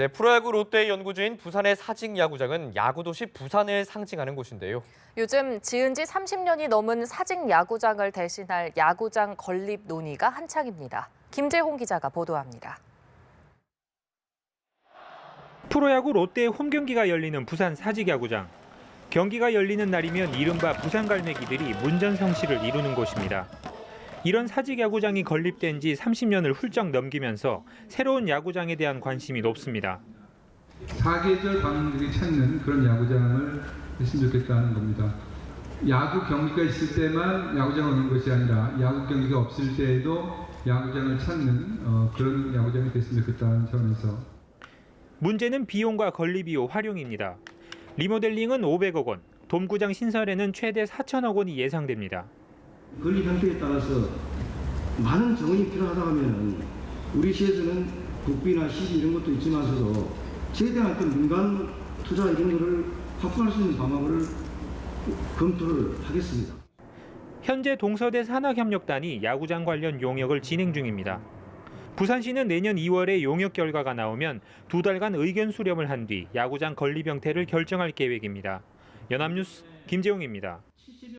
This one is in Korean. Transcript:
네, 프로야구 롯데의 연구지인 부산의 사직 야구장은 야구 도시 부산을 상징하는 곳인데요. 요즘 지은 지 30년이 넘은 사직 야구장을 대신할 야구장 건립 논의가 한창입니다. 김재홍 기자가 보도합니다. 프로야구 롯데의 홈 경기가 열리는 부산 사직 야구장. 경기가 열리는 날이면 이른바 부산 갈매기들이 문전성시를 이루는 곳입니다. 이런 사직 야구장이 건립된 지 30년을 훌쩍 넘기면서 새로운 야구장에 대한 관심이 높습니다. 사계절 관객들이 찾는 그런 야구장을 했으면 좋겠다는 겁니다. 야구 경기가 있을 때만 야구장 오는 것이 아니라 야구 경기가 없을 때에도 야구장을 찾는 어, 그런 야구장이 됐으면 좋겠다는 차원에서 문제는 비용과 건립이후 활용입니다. 리모델링은 500억 원, 돔구장 신설에는 최대 4천억 원이 예상됩니다. 건립 형태에 따라서 많은 정원이 필요하다 하면은 우리 시에서는 국비나 시비 이런 것도 있지만서도 최대한 어떤 민간 투자 이런 거를 확보할 수 있는 방법을 검토를 하겠습니다. 현재 동서대 산학협력단이 야구장 관련 용역을 진행 중입니다. 부산시는 내년 2월에 용역 결과가 나오면 두 달간 의견 수렴을 한 뒤 야구장 건립 형태를 결정할 계획입니다. 연합뉴스 김재웅입니다.